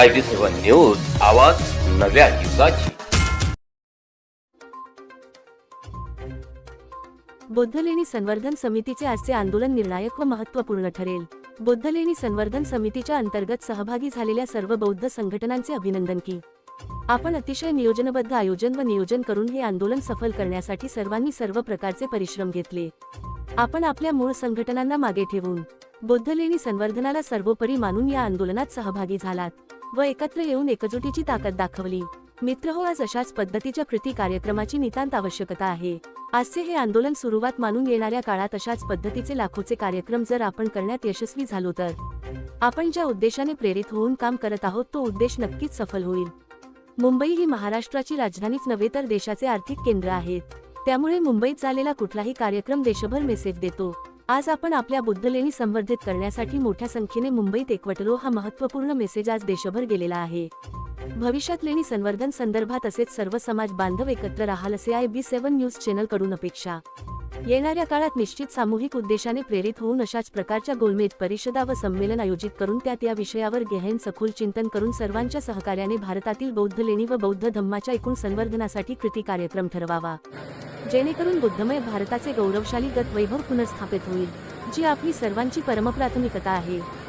I B seven news आवाज नव्या युगाची. बुद्धलेणी संवर्धन समितीचे आजचे आंदोलन निर्णायक व महत्त्वपूर्ण ठरेल. बुद्धलेणी संवर्धन समितीच्या अंतर्गत सहभागी झालेल्या सर्व बौद्ध संघटनांचे अभिनंदन की. आपण अतिशय नियोजनबद्ध आयोजन व नियोजन करून हे आंदोलन सफल करण्यासाठी सर्वांनी सर्व प्रकारचे परिश्रम घेतले. आपण आपल्या मूळ संघटनांना मागे ठेवून बुद्धलेणी संवर्धनाला सर्वोपरी मानून या आंदोलनात सहभागी झालात. व एकत्र येऊन एकजुटीची ताकद दाखवली. मित्र हो आज अशाच पद्धतीच्या कृती कार्यक्रमाची नितांत आवश्यकता आहे. आजचे हे आंदोलन सुरुवात मानून येणाऱ्या काळात अशाच पद्धतीचे लाखोचे कार्यक्रम जर आपण करण्यात यशस्वी झालो तर. आपण ज्या उद्देशाने प्रेरित होऊन काम करत आहोत तो उद्देश नक्कीच सफल होईल. मुंबई ही महाराष्ट्राची राजधानीच नव्हे तर देशाचे आर्थिक केंद्र आहेत. त्यामुळे मुंबईत झालेला कुठलाही कार्यक्रम देशभर मेसेज देतो. आज आपण आपल्या बुद्धलेणी संवर्धित करण्यासाठी मोठ्या संख्येने मुंबईत एकवटलो. हा महत्त्वपूर्ण मेसेज आज देशभर गेलेला आहे. भविष्यात लेणी संवर्धन संदर्भात असेच सर्व समाज बांधव एकत्र राहाल असे आय बी सेव्हन न्यूज चॅनलकडून अपेक्षा. येणाऱ्या काळात निश्चित सामूहिक उद्देशाने प्रेरित होऊन अशाच प्रकारच्या गोलमेज परिषदा व संमेलन आयोजित करून त्यात या विषयावर गहन सखोल चिंतन करून सर्वांच्या सहकार्याने भारतातील बौद्ध लेणी व बौद्ध धम्माच्या एकूण संवर्धनासाठी कृती कार्यक्रम ठरवावा. जेणेकरून बुद्धमय भारताचे गौरवशाली गत वैभव पुनर्स्थापित होईल जी आपली सर्वांची परमप्राथमिकता आहे.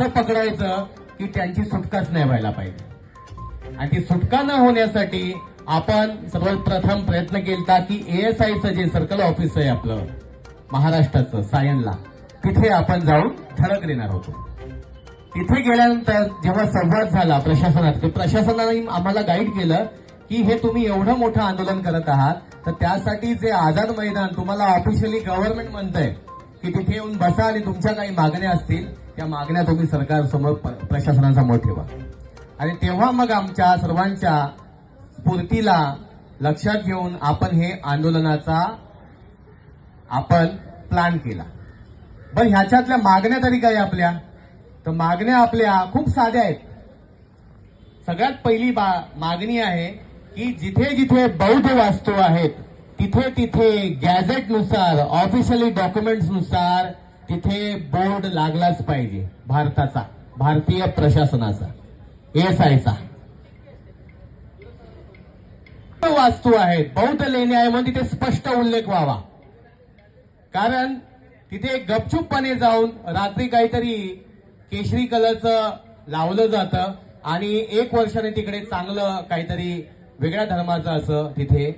असं पकडायचं की त्यांची सुटकाच नाही व्हायला पाहिजे. आणि ती सुटका न होण्यासाठी आपण सर्वात प्रथम प्रयत्न केला की एएसआयचं जे सर्कल ऑफिस आहे आपलं महाराष्ट्राचं सायनला तिथे आपण जाऊन ठळक देणार होतो. तिथे गेल्यानंतर जेव्हा संवाद झाला प्रशासनात प्रशासनाने आम्हाला गाईड केलं की हे तुम्ही एवढं मोठं आंदोलन करत आहात तर त्यासाठी जे आझाद मैदान तुम्हाला ऑफिशियली गव्हर्नमेंट म्हणतंय की तिथे येऊन बसा आणि तुमच्या काही मागण्या असतील त्या मागण्या तुम्ही सरकारसमोर प्रशासनासमोर ठेवा. आणि तेव्हा मग आमच्या सर्वांच्या स्फूर्तीला लक्षात घेऊन आपण हे आंदोलनाचा आपण प्लॅन केला. बरं ह्याच्यातल्या मागण्या तरी काय आपल्या? तर मागण्या आपल्या खूप साध्या आहेत. सगळ्यात पहिली बा- मागणी आहे की जिथे जिथे बौद्ध वास्तू आहेत तिथे तिथे गॅझेटनुसार ऑफिशियली डॉक्युमेंट्सनुसार तिथे बोर्ड लागलाच पाहिजे भारताचा भारतीय प्रशासनाचा एस आयचा वास्तू आहेत. बौद्ध लेणे आहे म्हणून तिथे स्पष्ट उल्लेख व्हावा. कारण तिथे गपचूपपणे जाऊन रात्री काहीतरी केशरी कलरचं लावलं जातं आणि एक वर्षाने तिकडे चांगलं काहीतरी वेगळ्या धर्माचं असं तिथे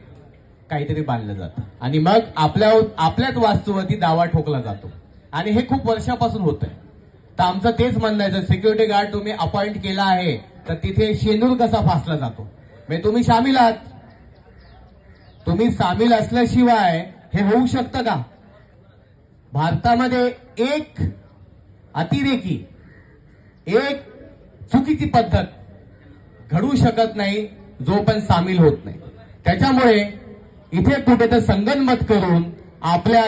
काहीतरी बांधलं जातं. आणि मग आपल्या आपल्याच वास्तूवरती दावा ठोकला जातो. आणि हे खूप वर्षापासून होत आहे तर आमचं तेच म्हणणं आहे जर सिक्युरिटी गार्ड तुम्ही अपॉइंट केला आहे तर तिथे शेनूर कसा फासला जातो? म्हणजे तुम्ही सामील आहात. तुम्ही सामील असल्याशिवाय हे होऊ शकतं का? भारतामध्ये एक अतिरेकी एक चुकीची पद्धत घडू शकत नाही जो पण सामील होत नाही. त्याच्यामुळे इथे कुठे तर संगनमत करून आपल्या